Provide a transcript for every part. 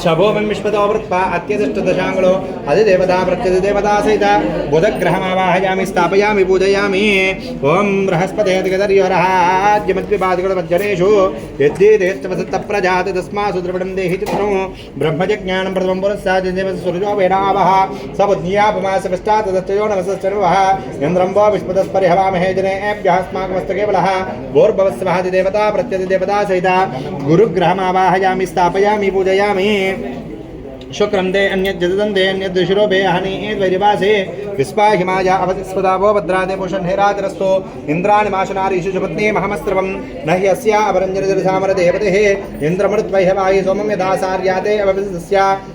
త్రేధా నితదేవతం సమూఢమస్య భాగం సురే సహస్రదీరుషా పురుషः సహస్రాక్ష సహస్రపాదు శభోమం విశ్వతో వృత్ప అత్యతిష్టదశాంగులో అది దేవతా ప్రత్యది దేవతా సహిత బుధగ్రహమావాహయామి స్థాపయామి పూజయామి ఓం బృహస్పతే గదర్యోరహాద్యమద్విపాదికులమజ్జనేషు యద్దీదేష్టవసత్త ప్రజాతి తస్మాసు ద్రవిడం దేహి చిత్రం బ్రహ్మజ్ఞానం ప్రథమం పురస్సాదిదేవ సూర్యో వేణావహ নিয়ে शुक्रम दे अन्यत् जततं दे अन्यत् दशिरो भे हनि एद्वैरिवासे विस्पाहिमाया अवतिस्पदावो भद्रादे पुषन् हेराजरस्तो इन्द्राणि माशनारीषु पत्नी महमस्त्रवं। न हि अस्या अपरञ्जनजरसामरदेवतेः इन्द्रमृत्वै हवायि सोमं यदा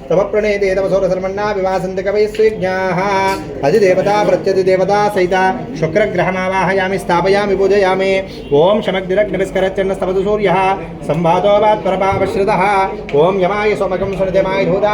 तव प्रणेते तपसोरसर्मण्णा विवासन्ति कवयः स्विज्ञाः। अधिदेवता प्रत्यधिदेवता सहिता शुक्रग्रहमावाहयामि स्थापयामि, पूजयामि। ॐ शमग्निरग्निविस्करत्यन्न संवादो वात्परमावश्रितः ॐ यमाय सोमकं धूदा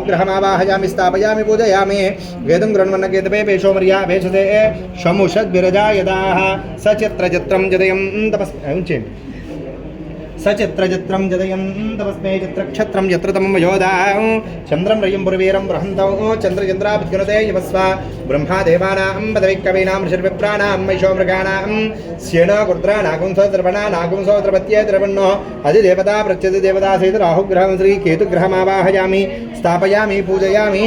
राहुग्रहमावाहयामि स्थापयामि पूजयामि। वेदं गृण्वन्नकेतपे पेशो मर्या भेषसे शमुषद्विरजा यदाः सचित्रचित्रं जदयं तपस् उञ्चेमि సచిత్రచిత్రం జదయం తపస్మే చిత్రక్షత్రం యత్ర తమం వయోదా చంద్రం రయం పురవీరం బృహంతం చంద్రచంద్రాభ్యునదే యవస్వ బ్రహ్మాదేవానాం పదవికవీనాం ఋషిర్విప్రాణాం వైశో మృగాణాం స్యేన కుర్ద్రా నాగుంసో ద్రవణ నాగుంసో ద్రవత్యే ద్రవణో అది ప్రత్యతి ప్రత్యది దేవతా సహిత రాహుగ్రహం శ్రీ కేతుగ్రహమావాహయామి స్థాపయామి పూజయామి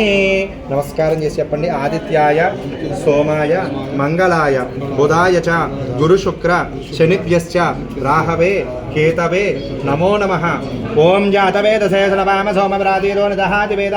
నమస్కారం చేసి చెప్పండి ఆదిత్యాయ సోమాయ మంగళాయ బుధాయ చ గురు శుక్ర శనిభ్యశ్చ రాహవే కేతవే నమో నమ ఓం జాతవేదశేషనవామ సోమవ్రాతీరో నిదహాతి వేద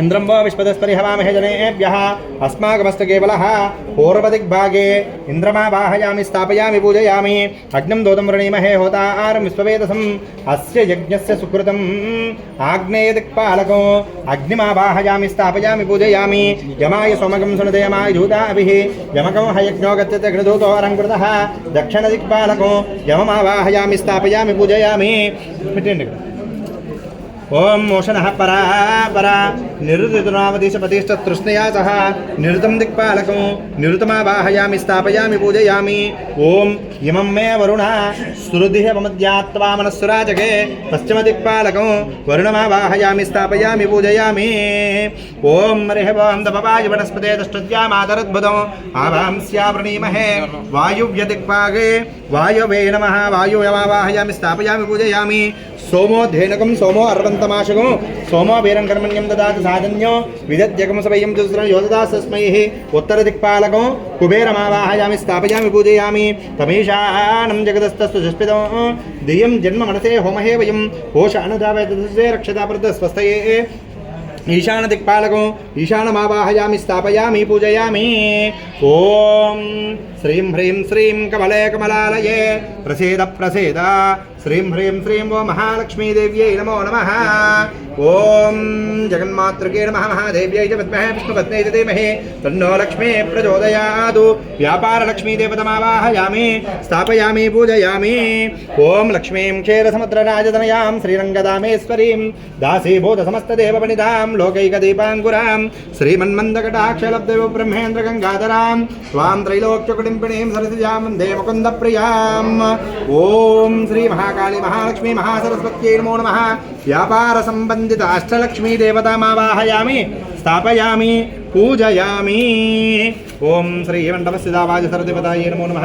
ఇంద్రంబో విశ్వదస్పరిహవామహే జనేభ్య. అస్మాకమస్తు కేవలః. పూర్వదిగ్భాగే ఇంద్రమావాహయామి స్థాపయామి పూజయామి. అగ్నం దోదం వృణీమహే హోతారం విశ్వవేదసం. అస్య యజ్ఞస్య సుకృతం. ఆగ్నేయ దిక్పాలకం అగ్నిమావాహయామి స్థాపయామి పూజయామి. యమాయ సోమకం సునదయమాయ జూతాభిః. యమకం హయజ్ఞో గత్యతే ఘృదూతో అరంకృతః దక్షిణ దిక్పాలకం యమమావాహయామి స్థాపయామి పూజయామి. పెట్టండి ओम मोशन परा परा। निरुतृणावधीशपतिष्ठतृष्णया सह निरुतं दिक्पालकं निरुतमावाहयामि स्थापयामि, पूजयामि। ओम इमं मे वरुणः। सुहृदिः ममद्यात्वा मनस्सुराजगे पश्चिमदिक्पालकं वरुणमावाहयामि स्थापयामि, पूजयामि। ॐ रिहवां दपवाय वनस्पते दष्टद्यामादरद्भुतम् आवांस्यावृणीमहे। वायुव्यदिक्पागे। वायवे नमः। वायुव्यमावाहयामि स्थापयामि, पूजयामि। सोमो धेनकं, सोमो अर्वन्त అర్వంతమాశకం సోమో వీరం కర్మణ్యం దదాతి సాధన్యో విదద్యకం సభయం దుస్రం యోదదాసస్మై ఉత్తర దిక్పాలకం కుబేరమావాహయామి స్థాపయామి పూజయామి తమీషానం జగదస్తస్సు సుష్పితం దియం జన్మ మనసే హోమహే వయం కోశ అనుదావే రక్షతా స్వస్థయే ఈశాన దిక్పాలకం ఈశానమావాహయామి స్థాపయామి పూజయామి ఓం శ్రీం హ్రీం శ్రీం కమలే కమలాలయే ప్రసేద ప్రసేద శ్రీం హ్రీం శ్రీం ఓ మహాలక్ష్మీదేవ్యై నమో నమ. ॐ जगन्मातृके नमः महादेव्यै च विद्महे विष्णुपत्ने च धीमहि। तन्नो लक्ष्मी प्रचोदयादु व्यापारलक्ष्मीदेवतमावाहयामि स्थापयामि, पूजयामि। ॐ लक्ष्मीं क्षीरसमुद्रराजतनयां श्रीरङ्गदामेश्वरीं दासीभूतसमस्तदेवपणितां लोकैकदीपाङ्कुरां श्रीमन्मन्दकटाक्षलब्धयो ब्रह्मेन्द्रगङ्गाधरां त्वां त्रैलोक्यकुटिम्पिणीं सरसिजां वंदे मुकुन्दप्रियाम् ॐ श्रीमहाकाली महालक्ष्मी महासरस्वत्यै नमो नमः। వ్యాపార సంబంధిత అష్టలక్ష్మీ దేవతామావాహయామి స్థాపయామి పూజయామి. ఓం శ్రీ మండపస్థితావాజ సరదేవతాయే నమో నమ.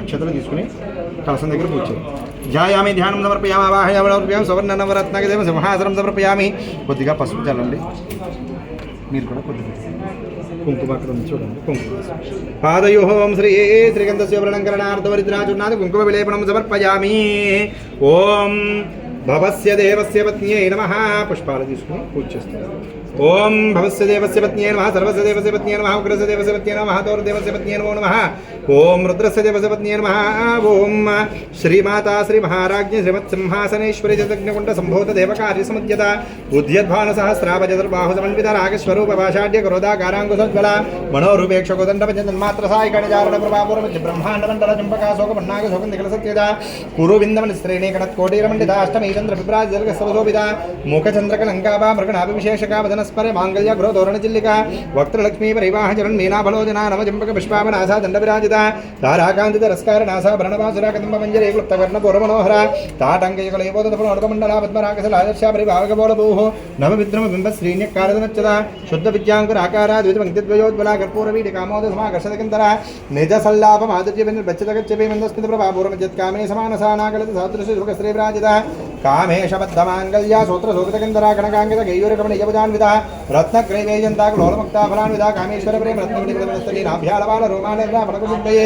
అక్షతలు తీసుకుని కలసం దగ్గర పూజ ధ్యాయామి ధ్యానం సమర్పయామి ఆవాహయామి సమర్పయామి సువర్ణ నవరత్నగదేవ సింహాసనం సమర్పయామి. కొద్దిగా పసుపు చల్లండి. మీరు కూడా కొద్దిగా కుంకుమ అక్కడ ఉంది చూడండి. కుంకుమ పాదయో ఓం శ్రీ శ్రీగంధస్య వ్రణంకరణార్థవరిద్రాచున్నాది కుంకుమ విలేపనం సమర్పయామి. ఓం భవస్య దేవస్య పత్న్యై నమ పుష్పాలు తీసుకుని పూజ చేస్తారు ఓం భవస్య దేవస్య పత్న్యై నమ సర్వస్య దేవస్య పత్న్యై నమ ఉగ్రస్య దేవస్య పత్న్యై నమ మహాతౌర దేవస్య పత్న్యై నమో నమ ఓం రుద్రస్య దేవస్య పత్న్యై నమ ఓం శ్రీమాతా శ్రీ మహారాజ్ఞ శ్రీమత్ సింహాసనేశ్వరి జగజ్ఞకుండ సంభూత దేవకార్య సముద్యత ఉద్యద్భాన సహస్రాభ చతుర్బాహు సమన్విత రాగస్వరూప భాషాఢ్య క్రోధాకారాంకుశోజ్వల మనోరూపేక్ష కోదండ పంచన్మాత్ర సాయి కణజారణ ప్రభాపురం బ్రహ్మాండ మండల చంపకా శోక పన్నాగ శోకం దిగల సత్యద కురు బిందమని శ్రేణి కోటీర మండిత అష్టమీ చంద్ర విభ్రాజ జలగ సవశోభిత ముఖ చంద్రక లంకాభా వదన వదనస్పర మాంగళ్య గృహ ధోరణ చిల్లిక వక్త్రలక్ష్మీ పరివాహ చరణ్ మీనాఫలోజన నవ చంపక పుష్పావనాస దండ విరాజిత ధారాకాంతిత రస్కార నాస భరణవాసుర కదంబ మంజరి క్లుప్తవర్ణ పూర్వమనోహర తాటంకయుగలయబోధ పునోడకమండల పద్మరాకసలాదర్శ పరిభాగబోళభూః నవ విద్రమ బింబ శ్రీణ్యకారదనచ్చద శుద్ధ విద్యాంకుర ఆకార ద్విత పంక్తిద్వయోద్బల కర్పూర వీడి కామోద సమాకర్షదకింతర నిజ సల్లాప మాధుర్య బిందు బచ్చదగచ్చపి మందస్మిత ప్రభాపూర్వమజ్జత్ కామే సమానసానాకలిత సాదృశ్య శుభ कामेशबद्धमाङ्गल्या सूत्रसूकृतकिन्दरागणकाङ्गितगैयूरकमणिजपजान्विता रत्नक्रैवेजन्ताकुलोलमुक्ताफलान्विता कामेश्वरप्रेम रत्नगुणिकलस्तलीनाभ्यालबालरोमालग्नाफलकुसिद्धये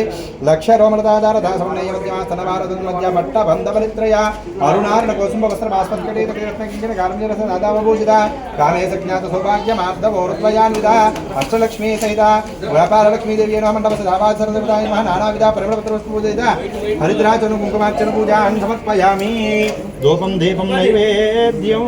लक्षरोमलतादारदासमन्नयमद्यास्तनभारतन्मद्या भट्टबन्धबलित्रया अरुणार्णकोसुम्बवस्त्रभास्पत्कटीतकिरणकिङ्किणकारुण्यरसदादावभूषिता कामे सज्ञातसौभाग्यमार्धवौरत्वयान्विता अष्टलक्ष्मीसहिता व्यापारलक्ष्मीदेवी नवमण्डपसदावासरदेवता नानाविधा परिमलपत्रवस्तुपूजयिता हरिद्राचनुकुङ्कुमार्चनपूजान् समर्पयामि ధూపం దీపం నైవేద్యం.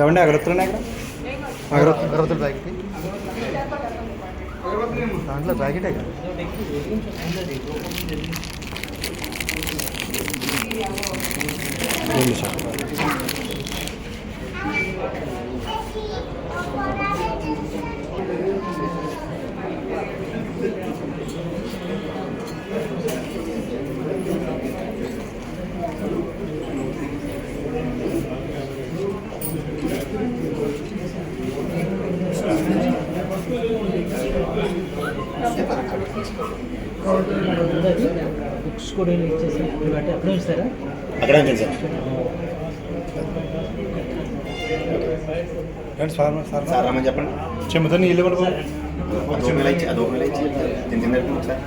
ఏమండి అగరత్తులు ఇక్కడ? అగరత్తు అగరత్తులు ప్యాకెట్? దాంట్లో ప్యాకెటే కదా. రెండు నిమిషాలు. బుక్స్ కూడా ఇచ్చేసి బట్టి అప్పుడే ఇస్తారా అక్కడ సార్. సార్? రమ్మని చెప్పండి. చెమ్ముతో నీళ్ళు బాబు. అదొక నెల ఇచ్చి అదొక నెల ఇచ్చి తిని తిన్నట్టు ఒకసారి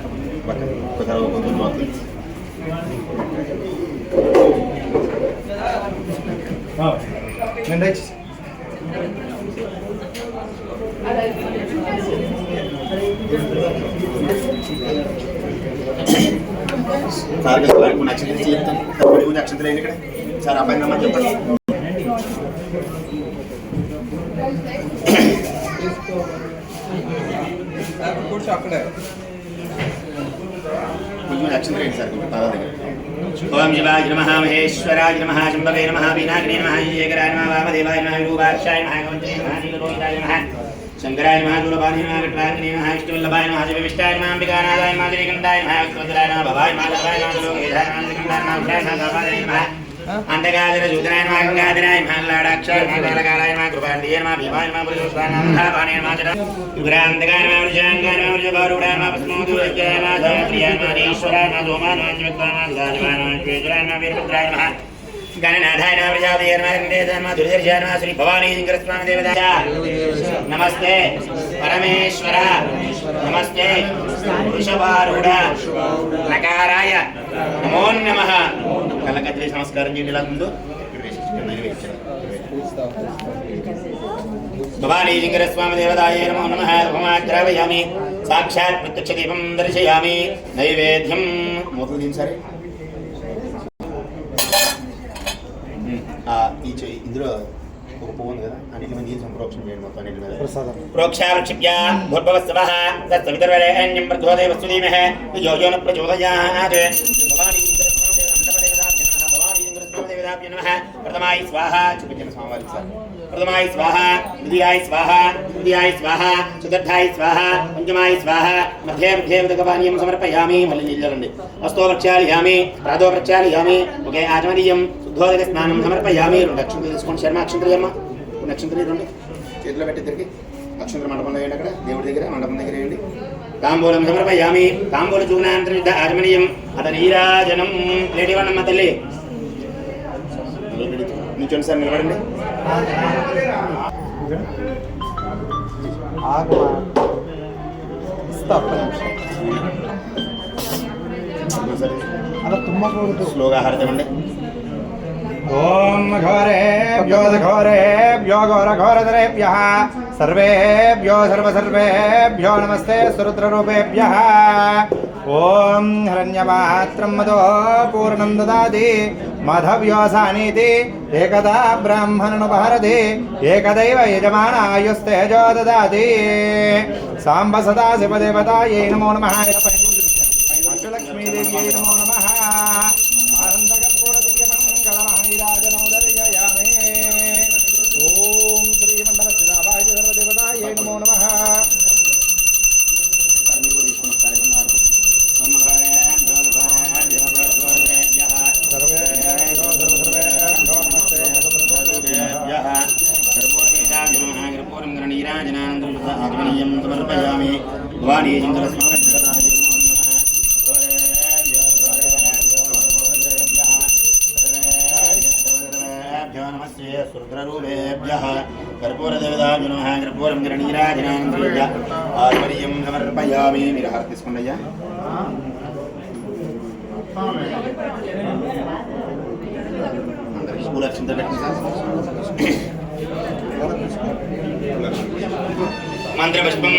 ఒకసారి ఒక కొంచెం ఆ, నిండా ఇచ్చి సార్ సార్ కొన్ని అక్షంతలు చెప్తాను సార్ కొన్ని కొన్ని అక్షంతలు ఏంటి ఇక్కడ. సార్ అబ్బాయి రమ్మని చెప్పండి. కొంచెం అక్షంతలు ఏంటి సార్ కొంచెం పాదాల దగ్గర. ఓం శివాయ నమః మహేశ్వరాయ నమః శంభవే నమః వినాయకనే నమః ఏకరాయ నమః వామదేవాయ నమః రూపాక్షాయ నమః గౌతమే నమః నీలలోహితాయ నమః శంకరాయ నమః దూరపాణి నమః కట్వాంగనే నమః ఇష్టవల్లభాయ నమః శివవిష్టాయ నమః అంబికానాథాయ నమః శ్రీకంఠాయ నమః ఉత్తరాయ నమః భవాయ నమః లభాయ నమః లోకేశాయ నమః శ్రీకంఠాయ నమః ఉషాయ నమః గోపాలాయ నమః అండగాదర సూత్రాయ నమః గంగాధరాయ నమః లాడాక్షాయ నమః కాలకాలాయ నమః కృపాండియ నమః భీమాయ నమః పురుషోత్సాయ నమః మహాపాణయ నమః చర యుగరాంతకాయ నమః వృషాంగాయ నమః వృషభారూఢాయ నమః భస్మోదూరజ్యాయ నమః ధనప్రియాయ నమః ఈశ్వరాయ నమః సోమాయ నమః జీవత్వాయ నమః సుధాజవాయ నమః శ్వేశ్వరాయ నమః వీరభద్రాయ గణనాథాయ నమః భవానీ నమస్తే పరమేశ్వర నమస్తే వృషభారూఢ నకారాయ నమో నమ కళ్ళకత్తి నమస్కారం చేయండి ఇలా ముందు ఇక్కడ నమో నమ హోమాగ్రావయామి సాక్షాత్ ప్రత్యక్ష దీపం దర్శయామి నైవేద్యం మొదలు దీని సరే ఇందులో ఒక పువ్వు ఉంది కదా అన్నిటి మీద సంప్రోక్షణ చేయండి మొత్తం అన్నిటి మీద. ప్రసాదం. ప్రోక్షారుక్షిప్య భూర్భవస్వః తత్సవితర్వరేణ్యం ప్రచోదయ వస్తుదీమహ యో న ప్రచోదయాత్. భవానీ ప్రథమాయ స్వాహ చూపించిన స్వామివారికి సార్ ప్రథమాయ స్వాహ ద్వితీయాయ స్వాహ తృతీయాయ స్వాహ చతుర్థాయ స్వాహ పంచమాయ స్వాహ. మధ్య మధ్య ఉదకపానీయం సమర్పయామి మళ్ళీ నిల్లండి వస్తో ప్రక్షాళయామి ప్రాతో ప్రక్షాళయామి ఒకే ఆచమనీయం. శుద్ధోదక స్నానం సమర్పయామి రెండు అక్షంతలు తీసుకోండి. శర్మ అక్షంతలు రెండు అక్షంతలు రెండు చేతిలో పెట్టి తిరిగి అక్షంతల మండపంలో వేయండి అక్కడ. దేవుడి దగ్గర మండపం దగ్గర వేయండి. తాంబూలం సమర్పయామి తాంబూల చూనాంతరిత ఆచమనీయం అత నీరాజనం లేడీ వన్నమ్మ తల్లి. నిల్చోండి సార్ నిలబడండి. అలా తుమ్మకూడదు స్లోగా హారతండి ఓం ॐ घोरेभ्यो घोरेभ्यो सर्वेभ्यो सर्वसर्वेभ्यो नमस्ते सुरुद्ररूपेभ्यः। ॐ हरण्यमात्रं मदो पूर्णं ददाति। मधव्योऽसानीति एकदा ब्राह्मणनुपहरति। एकदैव यजमानायुस्तेजो ददाति। साम्ब सदा शिवदेवतायै नमो नमः लक्ष्मीदेव्यै नमो नमः। స్కూల్ సార్ మంత్రపుష్పం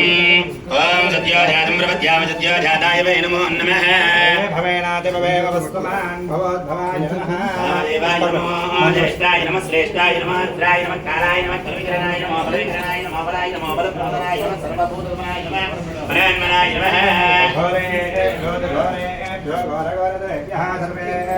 ఓం సత్యోజాతం ప్రపద్యామ సత్యోజాతాయ వై నమో నమః భవేనాతి భవేవ వస్తుమాన్ భవోద్భవాయ నమః దేవాయ నమో జ్యేష్ఠాయ నమ శ్రేష్ఠాయ నమ రుద్రాయ నమ కాలాయ నమ కవికరణాయ నమ బలవికరణాయ నమ బలాయ నమ బలప్రదాయ నమ సర్వభూతమాయ నమ పరాన్మనాయ నమ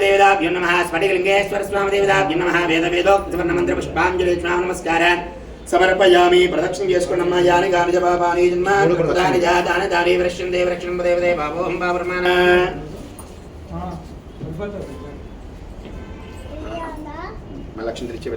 దేవతాభ్యం నమ వేద వేదోక్త స్వర్ణ మంత్ర పుష్పాంజలి స్వామి నమస్కార సమర్పయామి ప్రదక్షిణ చేసుకున్నమ్మ యాని గాని జపాపాని జన్మాని జాతాని దాని వృష్యం దేవ రక్షణం దేవదే బాబోహం బాబ్రహ్మణ లక్ష్యం తెరిచే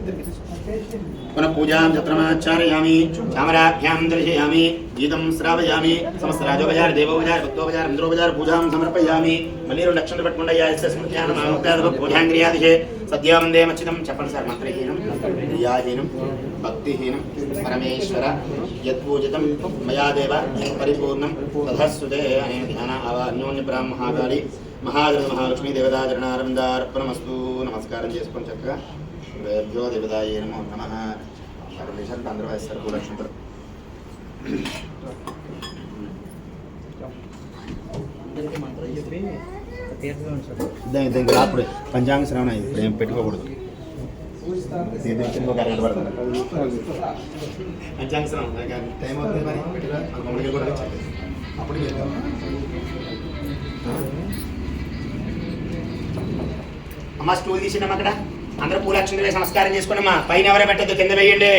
పునః పూజాం చత్రమాచారయామి చామరాభ్యాం దర్శయామి గీతం శ్రావయామి సమస్త రాజోపచార దేవోపచార భక్తోపచార ఇంద్రోపచార పూజాం సమర్పయామి మళ్ళీ రెండు లక్షలు పెట్టుకుంటే స్మృత్యానం పూజాంగ్రియాదిశే సద్యం దేమచితం చెప్పండి సార్ మంత్రహీనం క్రియాహీనం భక్తిహీనం పరమేశ్వర యత్పూజితం మయా దేవ పరిపూర్ణం తథస్సుదే అనే ధ్యాన అవ అన్యోన్య బ్రాహ్మహాకాళి మహాదేవ మహాలక్ష్మీ దేవతాచరణారవిందార్పణమస్తు నమస్కారం చేసుకొని చక్కగా వేభ్యో దేవతాయ నమో నమ. పరమేశ్వరుడు అందరూ వేస్తారు దాని దానికి అప్పుడు పంచాంగ శ్రవణ. ఇప్పుడు ఏం పెట్టుకోకూడదు. పంచాంగ శ్రవణం టైం అవుతుంది మరి. కూడా. అప్పుడు అమ్మ స్టూల్ తీసిండమ్మా అక్కడ? అందరూ పూలక్షణ వేసి నమస్కారం చేసుకోండమ్మా పైన ఎవరే పెట్టద్దు కింద వేయండి.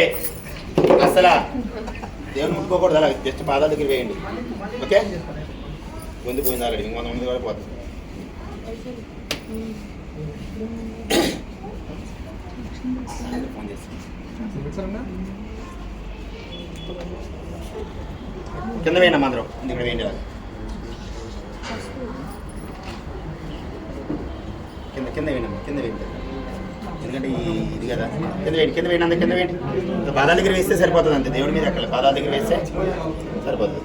అసలు దేవుని ముట్టుకోకూడదు అలా జస్ట్ పాదాల దగ్గర వేయండి. ఓకే? ముందు పోయింది ఆల్రెడీ ఇంకొంత మంది కూడా పోతుంది. ఫోన్ కింద వేయండి అమ్మా అందరూ ఇక్కడ వేయండి కింద కింద వేయండి కింద వేయండి. ఎందుకంటే ఇది కదా. కింద వేయండి కింద వేయండి అంత కింద వేయండి. పాదాల దగ్గర వేస్తే సరిపోతుంది అంతే దేవుడి మీద ఎక్కడ పాదాల దగ్గర వేస్తే సరిపోతుంది.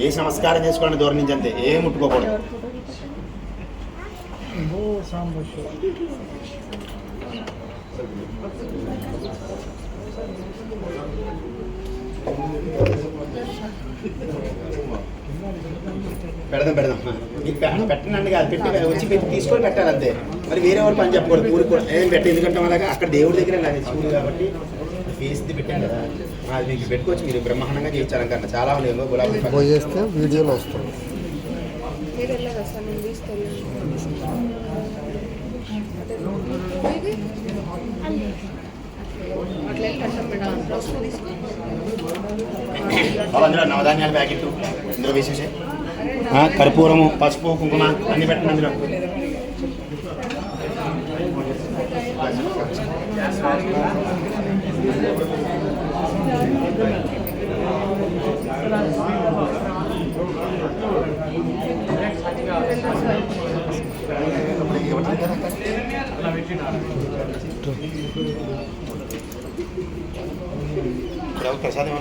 వేసి నమస్కారం చేసుకోండి దూరం నుంచి అంతే ఏం ముట్టుకోకూడదు. Thank you. పెడదాం పెడదాం. మీకు పె- పెట్టనండి కాదు పెట్టి వచ్చి పెట్టి తీసుకొని పెట్టాలి అంతే మరి వేరే వాళ్ళు పని చెప్పకూడదు ఊరికి కూడా. ఏం పెట్ట ఎందుకంటే అలాగా అక్కడ దేవుడి దగ్గర నాకు స్కూల్ కాబట్టి ఫేస్ది పెట్టాను కదా. అది మీకు పెట్టుకోవచ్చు మీరు బ్రహ్మాండంగా చేయించాలనుకన్నా చాలా ఉన్నాయి ఏమో గులాబీ. పోయేస్తే వీడియోలో వస్తుంది. నవధాన్యాల ప్యాకెట్ ఇందులో వేసేసే? కర్పూరము పసుపు కుంకుమ అన్ని పెట్టండి అందులో ఇప్పుడు ప్రసాదం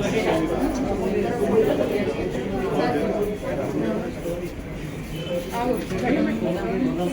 ఉన్నది ఎవరు ఇచ్చారు?